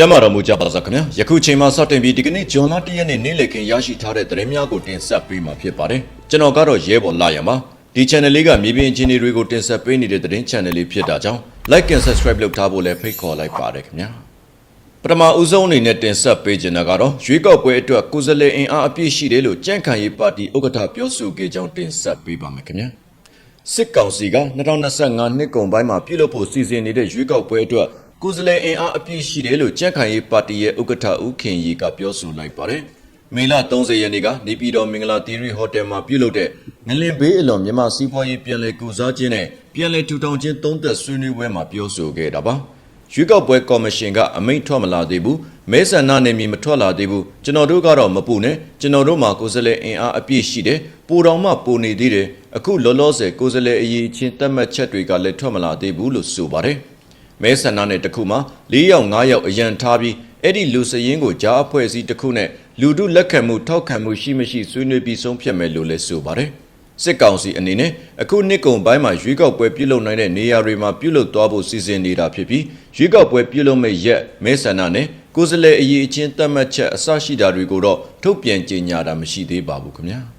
ကျမ်းမာတော်မူကြပါစားခင်ဗျာယခုချိန်မှာစတင်ပြီးဒီကနေ့ဂျွန်လ၁ရက်နေ့နေ့လည်ခင်းရရှိထားတဲ့သတင်းများကိုတင်ဆက်ပေးမှာဖြစ်ပါတယ်ကျွန်တော်ကတော့ရဲဘော်လာရမှာဒီ channel လေးကမြေပြင်အခြေအနေတွေကိုတင်ဆက်ပေးနေတဲ့သတင်း channel လေးဖြစ်တာကြောင့် like and subscribe လုပ်ထားဖို့လည်းဖိတ်ခေါ်လိုက်ပါတယ်ခင်ဗျာပထမဦးဆုံးအနေနဲ့တင်ဆက်ပေးခြင်းကတော့ရွေးကောက်ပွဲအတွက်ကိုယ်စားလှယ်အင်အားအပြည့်ရှိတယ်လို့ကြန့်ခိုင်ရေးပါတီဥက္ကဋ္ဌပြောဆိုခဲ့ကြောင်းတင်ဆက်ပေးပါမယ်ခင်ဗျာစစ်ကောင်စီက2025နှစ်ကုန်ပိုင်းမှာပြုလုပ်ဖို့စီစဉ်နေတဲ့ရွေးကောက်ပွဲအတွက် ကိုယ်စားလှယ်အင်အားအပြည့်ရှိတယ်လို့ကြံ့ခိုင်ရေးပါတီရဲ့ဥက္ကဋ္ဌဦးခင်ရီကပြောဆိုလိုက်ပါတယ်။မေလ30ရက်နေ့ကနေပြည်တော်မင်္ဂလာတီရီဟိုတယ်မှာပြုလုပ်တဲ့ငလင်ဘေးအလွန်မြန်မာစီးပွားရေးပြည်လည်ကုစားခြင်းနဲ့ပြည်လည်ထူထောင်ခြင်းသုံးသက်ဆွေးနွေးပွဲမှာပြောဆိုခဲ့တာပါ။ရွေးကောက်ပွဲကော်မရှင်ကအမိန့်ထွက်မလာသေးဘူး။မဲဆန္ဒနယ်မြေမထွက်လာသေးဘူး။ကျွန်တော်တို့ကတော့မပူနဲ့ကျွန်တော်တို့မှာကိုယ်စားလှယ်အင်အားအပြည့်ရှိတယ်။ပိုတော်မှပိုနေသေးတယ်။အခုလောလောဆယ်ကိုယ်စားလှယ်အရေးချင်းတတ်မှတ်ချက်တွေကလည်းထွက်မလာသေးဘူးလို့ဆိုပါတယ်။ မဲဆန္ဒနယ်တစ်ခုမှာ၄ယောက်၅ယောက်အရန်ထားပြီးအဲ့ဒီလူစရင်ကိုကြားအဖွဲ့အစည်းတစ်ခုနဲ့လူထုလက်ခံမှုထောက်ခံမှုရှိမရှိဆွေးနွေးပြီးဆုံးဖြတ်မယ်လို့လည်းဆိုပါတယ်။စစ်ကောင်စီအနေနဲ့အခုနှစ်ကုန်ပိုင်းမှာရွေးကောက်ပွဲပြုလုပ်နိုင်တဲ့နေရာတွေမှာပြုလုပ်သွားဖို့စီစဉ်နေတာဖြစ်ပြီးရွေးကောက်ပွဲပြုလုပ်မဲ့ရက်မဲဆန္ဒနဲ့ကိုယ်စားလှယ်အရေးအချင်းတတ်မှတ်ချက်အစရှိတာတွေကိုတော့ထုတ်ပြန်ကြေညာတာမရှိသေးပါဘူးခင်ဗျာ။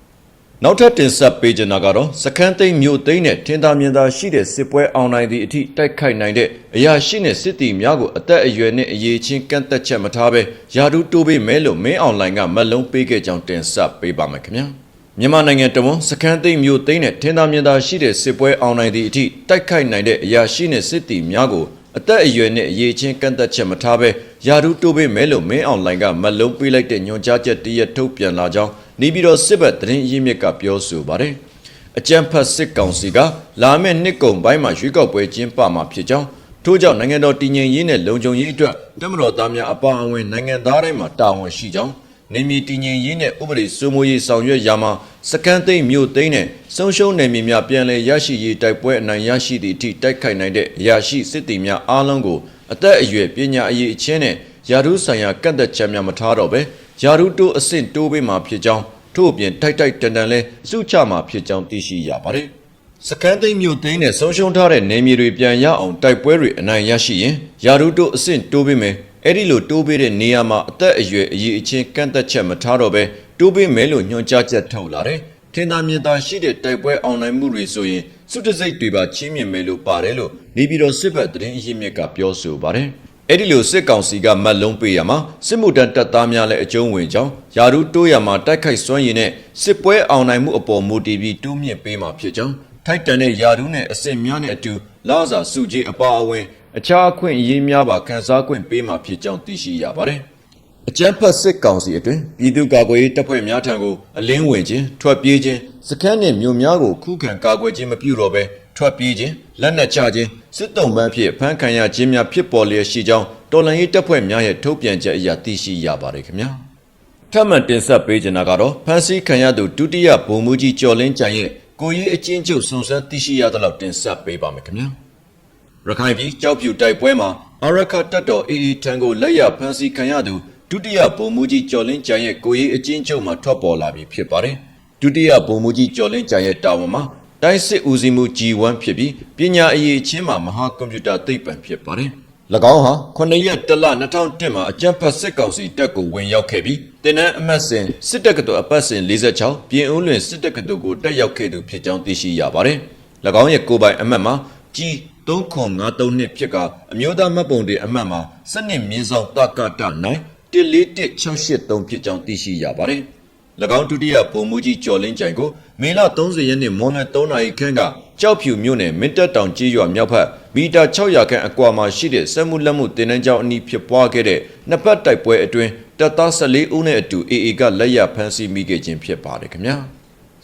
နောက်ထပ်တင်ဆက်ပေးချင်တာကတော့စခန်းသိမ်းမြို့သိမ်းနဲ့ထင်သာမြင်သာရှိတဲ့စစ်ပွဲအောင်နိုင်သည့်အထိတိုက်ခိုက်နိုင်တဲ့အရာရှိနဲ့စစ်တီများကိုအသက်အရွယ်နဲ့အရေးချင်းကန့်သက်ချက်မထားဘဲယာဒူတိုးပေးမယ်လို့မင်းအွန်လိုင်းကမက်လုံးပေးခဲ့ကြောင်းတင်ဆက်ပေးပါမယ်ခင်ဗျာ။မြန်မာနိုင်ငံတဝန်စခန်းသိမ်းမြို့သိမ်းနဲ့ထင်သာမြင်သာရှိတဲ့စစ်ပွဲအောင်နိုင်သည့်အထိတိုက်ခိုက်နိုင်တဲ့အရာရှိနဲ့စစ်တီများကိုအသက်အရွယ်နဲ့အရေးချင်းကန့်သက်ချက်မထားဘဲ ယာဒူတိုးပေးမယ်လို့မင်းအွန်လိုင်းကမက်လုံးပေးလိုက်တဲ့ညွှန်ကြားချက်တရက်ထုတ်ပြန်လာကြောင်းနေပြည်တော်စစ်ဘက်သတင်းရင်းမြစ်ကပြောဆိုပါတယ်။အကြံဖတ်စစ်ကောင်စီကလာမယ့်နှစ်ကုန်ပိုင်းမှာရွေးကောက်ပွဲကျင်းပမှာဖြစ်ကြောင်းထို့ကြောင့်နိုင်ငံတော်တည်ငြိမ်ရေးနဲ့လုံခြုံရေးအတွက်တမတော်သားများအပါအဝင်နိုင်ငံသားတိုင်းမှာတာဝန်ရှိကြောင်းနေမီတည်ငြိမ်ရေးနဲ့ဥပဒေစိုးမိုးရေးဆောင်ရွက်ရာမှာစကန်သိမ့်မြို့သိမ့်နဲ့ဆုံးရှုံးနယ်မြေများပြန်လည်ရရှိရေးတိုက်ပွဲအနိုင်ရရှိသည့်အထိတိုက်ခိုက်နိုင်တဲ့အရာရှိစစ်တီများအားလုံးကို အသက်အရွယ်ပညာအရေးအချင်းနဲ့ယာရုဆိုင်ရာကန့်သက်ချက်များမထားတော့ပဲယာရုတိုးအဆင့်တိုးပေးမှာဖြစ်ကြောင်းထို့အပြင်တိုက်တိုက်တန်တန်လဲစုချမှာဖြစ်ကြောင်းသိရှိရပါတယ်။စကန်သိမ့်မြို့သိမ်းနဲ့ဆုံးရှုံးထားတဲ့နေမြေတွေပြန်ရအောင်တိုက်ပွဲတွေအနိုင်ရရှိရင်ယာရုတိုးအဆင့်တိုးပေးမယ်။အဲ့ဒီလိုတိုးပေးတဲ့နေရာမှာအသက်အရွယ်အရေးအချင်းကန့်သက်ချက်မထားတော့ပဲတိုးပေးမယ်လို့ညွှန်ကြားချက်ထုတ်လာတယ်။ ထင်သာမြင်သာရှိတဲ့တိုက်ပွဲအောင်နိုင်မှုတွေဆိုရင်စုတစိတ်တွေပါချင်းမြင်မယ်လို့ပါတယ်လို့နေပြည်တော်စစ်ဘက်သတင်းအရင်းမြစ်ကပြောဆိုပါတယ်။အဲ့ဒီလိုစစ်ကောင်စီကမတ်လုံးပေးရမှာစစ်မှုတန်းတပ်သားများလည်းအကျုံးဝင်ကြောင်းယာရုတိုးရမှာတိုက်ခိုက်စွမ်းရည်နဲ့စစ်ပွဲအောင်နိုင်မှုအပေါ်မူတည်ပြီးတိုးမြင့်ပေးမှာဖြစ်ကြောင်းထိုက်တန်တဲ့ယာရုနဲ့အစစ်များနဲ့အတူလာစာစုကြီးအပါအဝင်အခြားအခွင့်အရေးများပါခန်းစားခွင့်ပေးမှာဖြစ်ကြောင်းသိရှိရပါတယ်။ အကြမ်းဖက်စစ်ကောင်စီအတွင်ပြည်သူ့ကာကွယ်ရေးတပ်ဖွဲ့များထံကိုအလင်းဝင်ခြင်းထွက်ပြေးခြင်းစခန်းနှင့်မြို့များကိုခုခံကာကွယ်ခြင်းမပြုတော့ဘဲထွက်ပြေးခြင်းလက်နက်ချခြင်းစစ်တုံးပန်းဖြင့်ဖမ်းခံရခြင်းများဖြစ်ပေါ်လျက်ရှိကြောင်းတော်လှန်ရေးတပ်ဖွဲ့များရဲ့ထုတ်ပြန်ချက်အရသိရှိရပါတယ်ခင်ဗျာထပ်မံတင်ဆက်ပေးချင်တာကတော့ဖမ်းဆီးခံရသူဒုတိယဗိုလ်မှူးကြီးကျော်လင်းကြံရဲ့ကိုရေးအချင်းချုပ်စုံစမ်းသိရှိရသလောက်တင်ဆက်ပေးပါမယ်ခင်ဗျာရခိုင်ပြည်ကြောက်ဖြူတိုက်ပွဲမှာအရခတ်တပ်တော်အေအေထံကိုလက်ရဖမ်းဆီးခံရသူ ဒုတိယဗိုလ်မှူးကြီးကျော်လင်းကြံရဲ့ကိုရေးအချင်းချုပ်မှာထွက်ပေါ်လာပြီဖြစ်ပါတယ်ဒုတိယဗိုလ်မှူးကြီးကျော်လင်းကြံရဲ့တာဝန်မှာတိုင်းစစ်ဦးစီးမှု G1 ဖြစ်ပြီးပညာအရေးအချင်းမှာမဟာကွန်ပျူတာသိပ္ပံဖြစ်ပါတယ်။၎င်းဟာ9ရက်တလ2001မှာအကြံဖတ်စစ်ကောင်စီတပ်ကိုဝင်ရောက်ခဲ့ပြီးတင်နန်းအမတ်စဉ်စစ်တပ်ကတော်အပတ်စဉ်46ပြင်ဦးလွင်စစ်တပ်ကတော်ကိုတက်ရောက်ခဲ့သူဖြစ်ကြောင်းသိရှိရပါတယ်။၎င်းရဲ့ကိုယ်ပိုင်အမတ်မှာ G 3953နှစ်ဖြစ်ကအမျိုးသားမှတ်ပုံတင်အမတ်မှာစနစ်မြင်းဆောင်တကတနိုင် 14163ဖြစ်ကြောင်းသိရှိရပါတယ်။၎င်းဒုတိယဗိုလ်မှူးကြီးကျော်လင်းကြိုင်ကိုမေလ30ရက်နေ့မွန်လွယ်3နာရီခန့်ကကြောက်ဖြူမြို့နယ်မင်းတပ်တောင်ကြီးရွာမြောက်ဘက်မီတာ600ခန့်အကွာမှာရှိတဲ့စက်မှုလက်မှုတင်နန်းကျောင်းအနီးဖြစ်ပွားခဲ့တဲ့နှစ်ပတ်တိုက်ပွဲအတွင်းတပ်သား14ဦးနဲ့အတူ AA ကလက်ရဖမ်းဆီးမိခဲ့ခြင်းဖြစ်ပါတယ်ခင်ဗျာ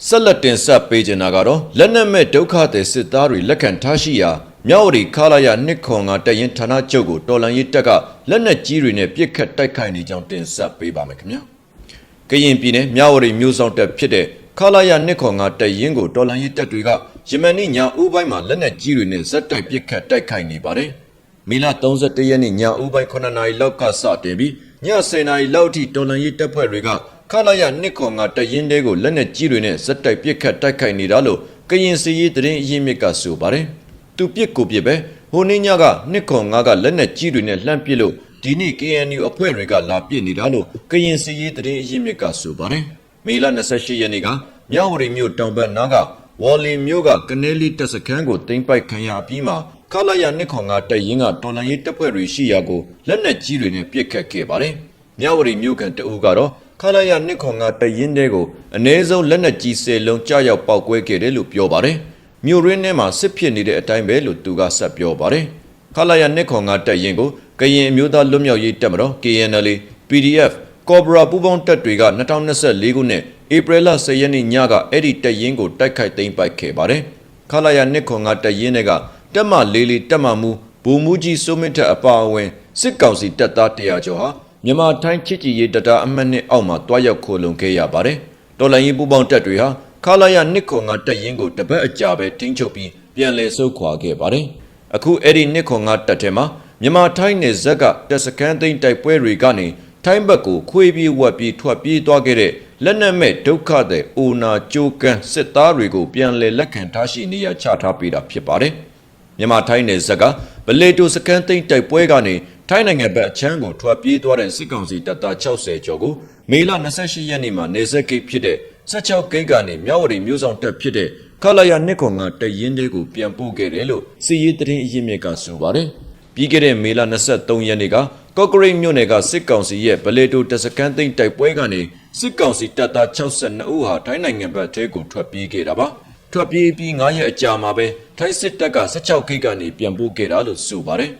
ဆက်လက်တင်ဆက်ပေးချင်တာကတော့လက်နက်မဲ့ဒုက္ခသည်စစ်သားတွေလက်ခံထားရှိရာ မြောက်ဝတီခလာရနှစ်ခွန်ကတရင်ဌာနချုပ်ကိုတော်လန်ရေးတပ်ကလက်နက်ကြီးတွေနဲ့ပစ်ခတ်တိုက်ခိုက်နေကြောင်းတင်ဆက်ပေးပါမယ်ခင်ဗျာကရင်ပြည်နယ်မြဝတီမြို့ဆောင်တပ်ဖြစ်တဲ့ခလာရနှစ်ခွန်ကတရင်ကိုတော်လန်ရေးတပ်တွေကယမန်နေ့ညဦးပိုင်းမှာလက်နက်ကြီးတွေနဲ့ဇက်တိုက်ပစ်ခတ်တိုက်ခိုက်နေပါတယ်။မေလ31ရက်နေ့ညဦးပိုင်း9နာရီလောက်ကစတင်ပြီးည10နာရီလောက်ထိတော်လန်ရေးတပ်ဖွဲ့တွေကခလာရနှစ်ခွန်ကတရင်တဲကိုလက်နက်ကြီးတွေနဲ့ဇက်တိုက်ပစ်ခတ်တိုက်ခိုက်နေတာလို့ကရင်စီရေးတရင်အရင်းမြစ်ကဆိုပါတယ်။ သူပစ်ကိုပစ်ပဲဟိုနေ့ညကနှစ်ခွန်ငါကလက်နက်ကြီးတွေနဲ့လှမ်းပစ်လို့ဒဒီနေ့ KNU အဖွဲ့တွေကလာပြစ်နေတာလို့ကရင်စီရေးတရင်အရင်မြစ်ကဆိုပါတယ်မေလ28ရက်နေ့ကမြောက်ဝရီမြို့တောင်ဘက်နားကဝေါ်လီမြို့ကကနေလီတပ်စခန်းကိုတင်ပိုက်ခံရပြီးမှခလာရနှစ်ခွန်ကတပ်ရင်းကတော်လန်ရေးတပ်ဖွဲ့တွေရှိရာကိုလက်နက်ကြီးတွေနဲ့ပစ်ခတ်ခဲ့ပါတယ်မြောက်ဝရီမြို့ကန်တအူးကတော့ခလာရနှစ်ခွန်ကတပ်ရင်းတွေကိုအ ਨੇ ဆုံးလက်နက်ကြီး၁၀လုံးကြားရောက်ပောက်ကွဲခဲ့တယ်လို့ပြောပါတယ် မြို့ရင်းထဲမှာစစ်ဖြစ်နေတဲ့အတိုင်းပဲလို့သူကဆက်ပြောပါတယ်ခလာရနှစ်ခွန်ကတပ်ရင်းကိုကရင်အမျိုးသားလွတ်မြောက်ရေးတပ်မတော် KNL PDF ကော်ဘရာပူပေါင်းတပ်တွေက2024ခုနှစ်ဧပြီလ10ရက်နေ့ညကအဲ့ဒီတပ်ရင်းကိုတိုက်ခိုက်သိမ်းပိုက်ခဲ့ပါတယ်။ခလာရနှစ်ခွန်ကတပ်ရင်းတွေကတပ်မလေးလေးတပ်မမူဘူမူကြီးစိုးမင်းထက်အပါအဝင်စစ်ကောင်စီတပ်သား100ကျော်ဟာမြန်မာထိုင်းချစ်ကြည်ရေးတပ်သားအမှတ်နှစ်အောက်မှာတွားရောက်ခိုလုံခဲ့ရပါတယ်။တော်လိုင်းရေးပူပေါင်းတပ်တွေဟာ ခလာရနှစ်ခွန်ကတပ်ရင်းကိုတပတ်အကြာပဲထိန်းချုပ်ပြီးပြန်လည်ဆုတ်ခွာခဲ့ပါတယ်။အခုအဲ့ဒီနှစ်ခွန်ကတပ်ထဲမှာမြန်မာထိုင်းနယ်ဇက်ကတပ်စခန်းသိမ်းတိုက်ပွဲတွေကနေထိုင်းဘက်ကိုခွေးပြေးဝက်ပြေးထွက်ပြေးသွားခဲ့တဲ့လက်နက်မဲ့ဒုက္ခတဲ့အိုနာကြိုးကန်စစ်သားတွေကိုပြန်လည်လက်ခံထားရှိနေရချထားပေးတာဖြစ်ပါတယ်။မြန်မာထိုင်းနယ်ဇက်ကဗလေတိုစကန်သိန်းတိုက်ပွဲကနေထိုင်းနိုင်ငံဘက်အချမ်းကိုထွက်ပြေးသွားတဲ့စစ်ကောင်စီတပ်သား60ကျော်ကိုမေလ28ရက်နေ့မှာနေဆက်ဂိတ်ဖြစ်တဲ့ 16ဂိတ်ကနေမြောက်ဝတီမြို့ဆောင်တပ်ဖြစ်တဲ့ခလာရနှစ်ခွန်ကတရင်တွေကိုပြန်ပို့ခဲ့တယ်လို့စီရေးတရင်အရင်မြစ်ကဆိုပါတယ်။ပြီးခဲ့တဲ့မေလ23ရက်နေ့ကကော့ကရိတ်မြို့နယ်ကစစ်ကောင်စီရဲ့ဗလေတိုတစကန်သိန်းတိုက်ပွဲကနေစစ်ကောင်စီတပ်သား62ဦးဟာထိုင်းနိုင်ငံဘက်ထဲကိုထွက်ပြေးခဲ့တာပါထွက်ပြေးပြီး9ရက်အကြာမှာပဲထိုင်းစစ်တပ်က16ခိတ်ကနေပြန်ပို့ခဲ့တာလို့ဆိုပါတယ်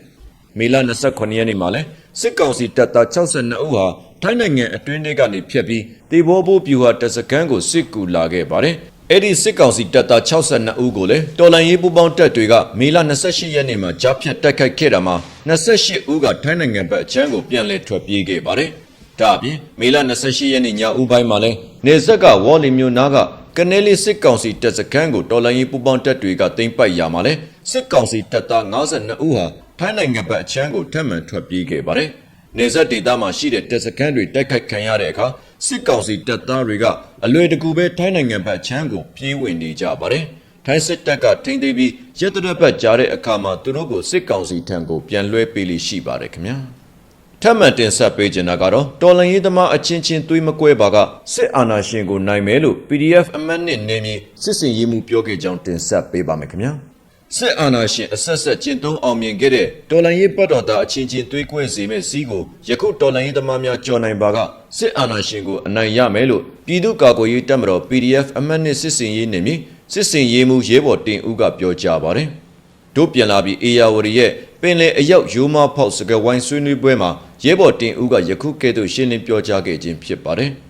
မေလ29ရက်နေ့မှာလဲစစ်ကောင်စီတပ်သား62ဦးဟာ ထိုင်းနိုင်ငံအတွင်းထဲကနေဖျက်ပြီးတေဘောဘိုးပြူဟာတစကန်ကိုစစ်ကူလာခဲ့ပါတယ်အဲ့ဒီစစ်ကောင်စီတပ်သား62ဦးကိုလည်းတော်လန်ရေးပူပေါင်းတပ်တွေကမေလ28ရက်နေ့မှာကြားဖြတ်တိုက်ခိုက်ခဲ့တာမှာ28ဦးကထိုင်းနိုင်ငံဘက်အချမ်းကိုပြန်လည်ထွက်ပြေးခဲ့ပါတယ်။ဒါအပြင်မေလ28ရက်နေ့ညဦးပိုင်းမှာလည်းနေဆက်ကဝေါ်လီမြို့နားကကနေလီစစ်ကောင်စီတပ်စခန်းကိုတော်လန်ရေးပူပေါင်းတပ်တွေကတင်ပိုက်ရမှာလဲစစ်ကောင်စီတပ်သား52ဦးဟာထိုင်းနိုင်ငံဘက်အချမ်းကိုထပ်မံထွက်ပြေးခဲ့ပါတယ်။ နေဆက်ဒေသမှာရှိတဲ့တပ်စခန်းတွေတိုက်ခိုက်ခံရတဲ့အခါစစ်ကောင်စီတပ်သားတွေကအလွယ်တကူပဲထိုင်းနိုင်ငံဘက်ချမ်းကိုပြေးဝင်နေကြပါတယ်။ထိုင်းစစ်တပ်ကထိမ့်သိမ်းပြီးရက်တရက်ဘက်ကြားတဲ့အခါမှာသူတို့ကိုစစ်ကောင်စီထံကိုပြန်လွှဲပေးလိရှိပါတယ်ခင်ဗျာ။ထပ်မံတင်ဆက်ပေးချင်တာကတော့တော်လန်ရေးသမားအချင်းချင်းသွေးမကွဲပါကစစ်အာဏာရှင်ကိုနိုင်မယ်လို့ PDF အမတ်နှစ်နေမည်စစ်စင်ရေးမှုပြောခဲ့ကြောင်းတင်ဆက်ပေးပါမယ်ခင်ဗျာ။ စစ်အာဏာရှင်အဆက်ဆက်ကျင့်သုံးအောင်မြင်ခဲ့တဲ့တော်လန်ရေးပတ်တော်သားအချင်းချင်းသွေးကွဲစေမဲ့စီးကိုယခုတော်လန်ရေးသမားများကြော်နိုင်ပါကစစ်အာဏာရှင်ကိုအနိုင်ရမယ်လို့ပြည်သူ့ကာကွယ်ရေးတပ်မတော် PDF အမတ်နှစ်စစ်စင်ရေးနေမည်စစ်စင်ရေးမှုရဲဘော်တင်ဦးကပြောကြားပါတယ်။တို့ပြန်လာပြီးအေယာဝရီရဲ့ပင်လယ်အရောက်ရိုးမဖောက်စကဝိုင်းဆွေးနွေးပွဲမှာရဲဘော်တင်ဦးကယခုကဲ့သို့ရှင်းလင်းပြောကြားခဲ့ခြင်းဖြစ်ပါတယ်။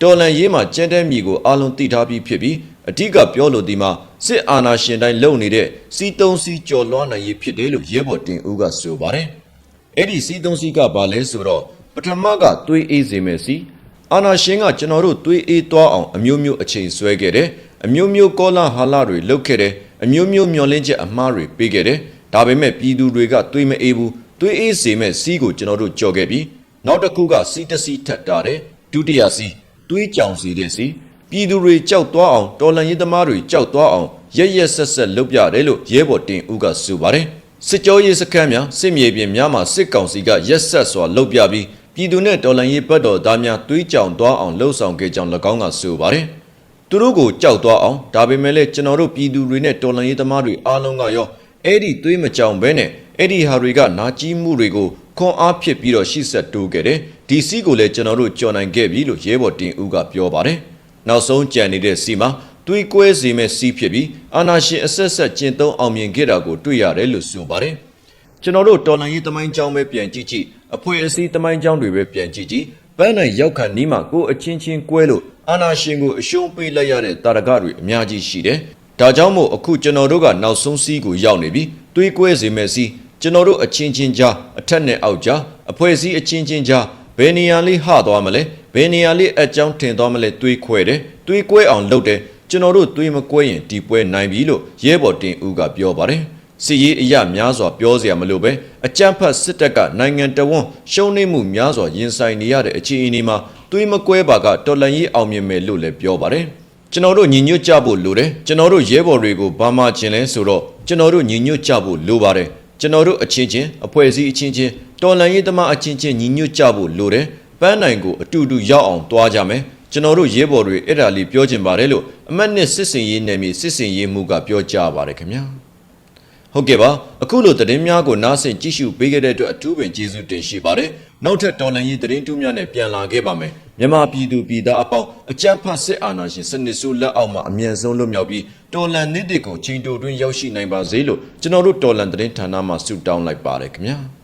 တော်လန်ရေးမှာကျန်းတဲ့မြီကိုအလုံးသိထားပြီးဖြစ်ပြီး အထက်ကပြောလို့ဒီမှာစစ်အာဏာရှင်တိုင်းလုံနေတဲ့စီတုံးစီကြော်လွှမ်းနိုင်ရေးဖြစ်တယ်လို့ရဲဘော်တင်ဦးကဆိုပါတယ်။အဲ့ဒီစီတုံးစီကဘာလဲဆိုတော့ပထမကသွေးအေးစေမယ်စီအာနာရှင်ကကျွန်တော်တို့သွေးအေးသွားအောင်အမျိုးမျိုးအချိန်ဆွဲခဲ့တယ်အမျိုးမျိုးကောလာဟာလာတွေလုပ်ခဲ့တယ်အမျိုးမျိုးမျောလင်းချက်အမှားတွေပေးခဲ့တယ်ဒါပေမဲ့ပြည်သူတွေကသွေးမအေးဘူးသွေးအေးစေမဲ့စီးကိုကျွန်တော်တို့ကြော်ခဲ့ပြီးနောက်တစ်ခုကစီးတစီးထပ်တာတယ်ဒုတိယစီးသွေးကြောင်စီတဲ့စီး ပြည်သူတွေကြောက်သွားအောင်တော်လန်ရေးသမားတွေကြောက်သွားအောင်ရရက်ဆက်ဆက်လုပ်ပြတယ်လို့ရဲဘော်တင်ဦးကဆိုပါတယ်စစ်ကြောရေးစခန်းများစစ်မြေပြင်များမှာစစ်ကောင်စီကရက်ဆက်စွာလုပ်ပြပြီးပြည်သူနဲ့တော်လှန်ရေးဘက်တော်သားများတွေးကြောင်သွားအောင်လှုံ့ဆော်ခဲ့ကြောင်း၎င်းကဆိုပါတယ်။သူတို့ကိုကြောက်သွားအောင်ဒါပေမဲ့လည်းကျွန်တော်တို့ပြည်သူတွေနဲ့တော်လှန်ရေးသမားတွေအားလုံးကရောအဲ့ဒီတွေးမကြောင်ဘဲနဲ့အဲ့ဒီဟာတွေကနာကြီးမှုတွေကိုခွန်အားဖြစ်ပြီးတော့ရှေ့ဆက်တိုးခဲ့တယ်။ဒီစီကိုလည်းကျွန်တော်တို့ကြော်နိုင်ခဲ့ပြီလို့ရဲဘော်တင်ဦးကပြောပါတယ်။ နောက်ဆုံးကြံနေတဲ့စီမှာတွေးကွဲစေမဲ့စီးဖြစ်ပြီးအာနာရှင်အဆက်ဆက်ကျင့်သုံးအောင်မြင်ခဲ့တာကိုတွေ့ရတယ်လို့ဆိုပါတယ်။ကျွန်တော်တို့တော်လန်ရေးသမိုင်းကြောင်းပဲပြန်ကြည့်ကြည့်အဖွဲ့အစည်းသမိုင်းကြောင်းတွေပဲပြန်ကြည့်ကြည့်ပန်းနိုင်ရောက်ခန့်နီးမှာကိုအချင်းချင်းကွဲလို့အာနာရှင်ကိုအရှုံးပေးလိုက်ရတဲ့တာရကတွေအများကြီးရှိတယ်။ဒါကြောင့်မို့အခုကျွန်တော်တို့ကနောက်ဆုံးစီးကိုရောက်နေပြီ။တွေးကွဲစေမဲ့စီးကျွန်တော်တို့အချင်းချင်းကြားအထက်နဲ့အောက်ကြားအဖွဲ့အစည်းအချင်းချင်းကြားဘယ်နေရာလေးဟသွားမလဲ ဘယ်နေရာလေးအကြောင်းထင်သွားမလဲတွေးခွဲတယ်တွေးကွဲအောင်လုပ်တယ်ကျွန်တော်တို့တွေးမကွဲရင်ဒီပွဲနိုင်ပြီလို့ရဲဘော်တင်ဦးကပြောပါတယ်။စစ်ရေးအရာများစွာပြောစရာမလိုပဲအကြမ်းဖက်စစ်တပ်ကနိုင်ငံတော်ဝန်ရှုံးနိမှုများစွာရင်ဆိုင်နေရတဲ့အခြေအနေမှာသွေးမကွဲပါကတော်လန်ရေးအောင်မြင်မယ်လို့လည်းပြောပါတယ်ကျွန်တော်တို့ညီညွတ်ကြဖို့လိုတယ်ကျွန်တော်တို့ရဲဘော်တွေကိုဘာမှခြင်းလဲဆိုတော့ကျွန်တော်တို့ညီညွတ်ကြဖို့လိုပါတယ်ကျွန်တော်တို့အချင်းချင်းအဖွဲ့အစည်းအချင်းချင်းတော်လန်ရေးသမားအချင်းချင်းညီညွတ်ကြဖို့လိုတယ် ပန်းနိုင်ကိုအတူတူရောက်အောင်တွားကြမယ်ကျွန်တော်တို့ရဲဘော်တွေအဲ့ဒါလေးပြောချင်ပါတယ်လို့အမတ်နှစ်စစ်စင်ရေးနယ်မြေစစ်စင်ရေးမှုကပြောကြားပါတယ်ခင်ဗျာဟုတ်ကဲ့ပါအခုလိုသတင်းများကိုနားဆင်ကြည့်ရှုပေးခဲ့တဲ့အတွက်အထူးပင်ကျေးဇူးတင်ရှိပါတယ်နောက်ထပ်တော်လန်ရေးသတင်းတူးများနဲ့ပြန်လာခဲ့ပါမယ်မြန်မာပြည်သူပြည်သားအပေါင်းအကြမ်းဖက်စစ်အာဏာရှင်စနစ်ဆိုးလက်အောက်မှာအမြန်ဆုံးလွတ်မြောက်ပြီးတော်လန်နစ်တွေကိုချိန်တိုတွင်းရောက်ရှိနိုင်ပါစေလို့ကျွန်တော်တို့တော်လန်သတင်းဌာနမှဆုတောင်းလိုက်ပါတယ်ခင်ဗျာ